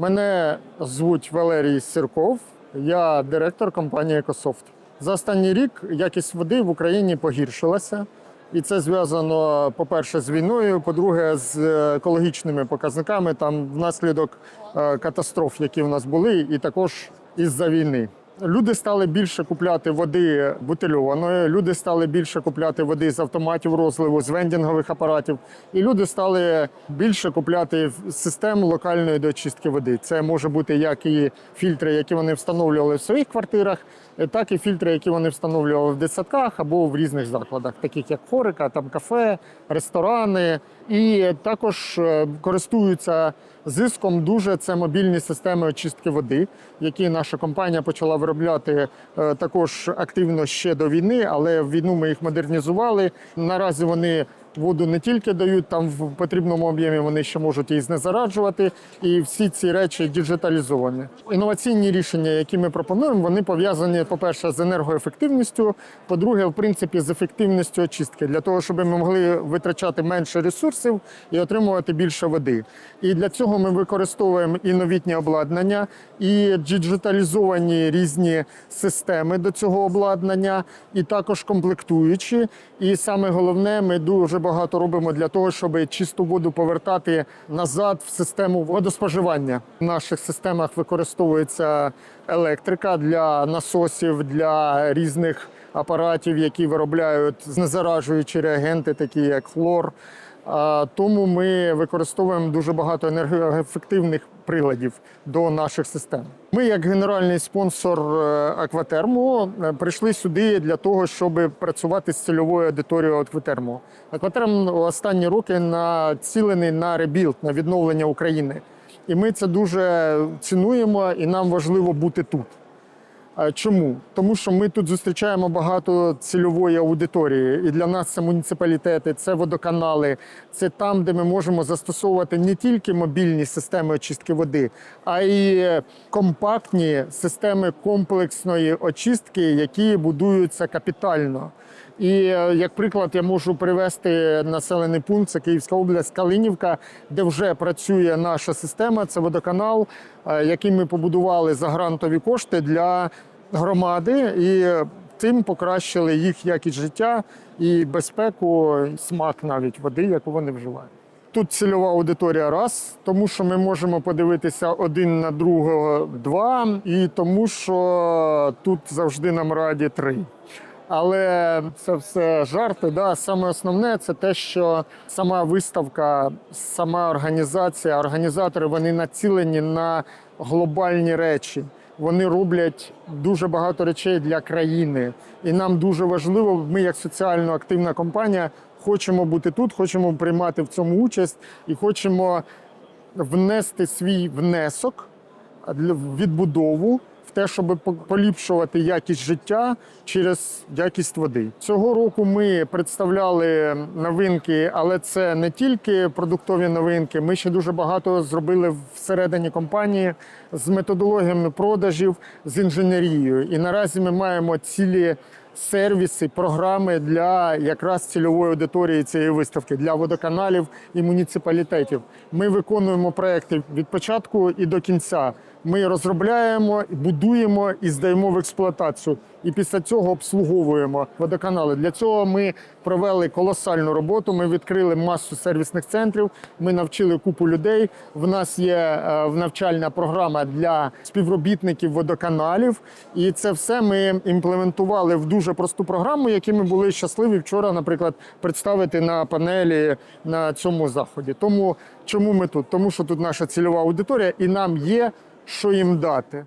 Мене звуть Валерій Сірков, я директор компанії Екософт. За останній рік якість води в Україні погіршилася. І це зв'язано, по-перше, з війною, по-друге, з екологічними показниками, там внаслідок е, катастроф, які в нас були, і також із-за війни. Люди стали більше купляти води бутильованої, люди стали більше купляти води з автоматів розливу, з вендінгових апаратів. І люди стали більше купляти систем локальної доочистки води. Це може бути як і фільтри, які вони встановлювали в своїх квартирах, так і фільтри, які вони встановлювали в дитсадках або в різних закладах, таких як хорика, там кафе, ресторани. І також е, користуються зиском дуже це мобільні системи очистки води, які наша компанія почала виробляти е, також активно ще до війни, але в війну ми їх модернізували. Наразі вони воду не тільки дають там в потрібному об'ємі, вони ще можуть її знезараджувати. І всі ці речі діджиталізовані. Інноваційні рішення, які ми пропонуємо, вони пов'язані, по-перше, з енергоефективністю, по-друге, в принципі, з ефективністю очистки, для того, щоб ми могли витрачати менше ресурсів і отримувати більше води. І для цього ми використовуємо і новітнє обладнання, і діджиталізовані різні системи до цього обладнання, і також комплектуючі. І саме головне, ми дуже багато робимо для того, щоб чисту воду повертати назад в систему водоспоживання. В наших системах використовується електрика для насосів, для різних апаратів, які виробляють знезаражуючі реагенти, такі як хлор. Тому ми використовуємо дуже багато енергоефективних приладів до наших систем. Ми, як генеральний спонсор Акватермо, Акватерму, е, прийшли сюди для того, щоб працювати з цільовою аудиторією Акватерму. Акватерм останні роки націлений на ребілд, на відновлення України. І ми це дуже цінуємо, і нам важливо бути тут. Чому? Тому що ми тут зустрічаємо багато цільової аудиторії, і для нас це муніципалітети, це водоканали, це там, де ми можемо застосовувати не тільки мобільні системи очистки води, а й компактні системи комплексної очистки, які будуються капітально. І е, як приклад, я можу привести населений пункт, це Київська область, Калинівка, де вже працює наша система. Це водоканал, е, який ми побудували за грантові кошти для громади, і тим покращили їх якість життя і безпеку, і смак навіть води, яку вони вживають. Тут цільова аудиторія раз, тому що ми можемо подивитися один на другого два, і тому що тут завжди нам раді три. Але це все жарти. Да? Саме основне це те, що сама виставка, сама організація, організатори вони націлені на глобальні речі. Вони роблять дуже багато речей для країни, і нам дуже важливо. Ми, як соціально активна компанія, хочемо бути тут, хочемо приймати в цьому участь і хочемо внести свій внесок для відбудову в те, щоб поліпшувати якість життя через якість води. Цього року ми представляли новинки, але це не тільки продуктові новинки. Ми ще дуже багато зробили всередині компанії з методологіями продажів, з інженерією. І наразі ми маємо цілі сервіси, програми для якраз цільової аудиторії цієї виставки для водоканалів і муніципалітетів. Ми виконуємо проекти від початку і до кінця. Ми розробляємо, будуємо і здаємо в експлуатацію. І після цього обслуговуємо водоканали. Для цього ми провели колосальну роботу. Ми відкрили масу сервісних центрів. Ми навчили купу людей. В нас є е, навчальна програма для співробітників водоканалів. І це все ми імплементували в дуже просту програму, яку ми були щасливі вчора, наприклад, представити на панелі на цьому заході. Тому чому ми тут? Тому що тут наша цільова аудиторія, і нам є що їм дати.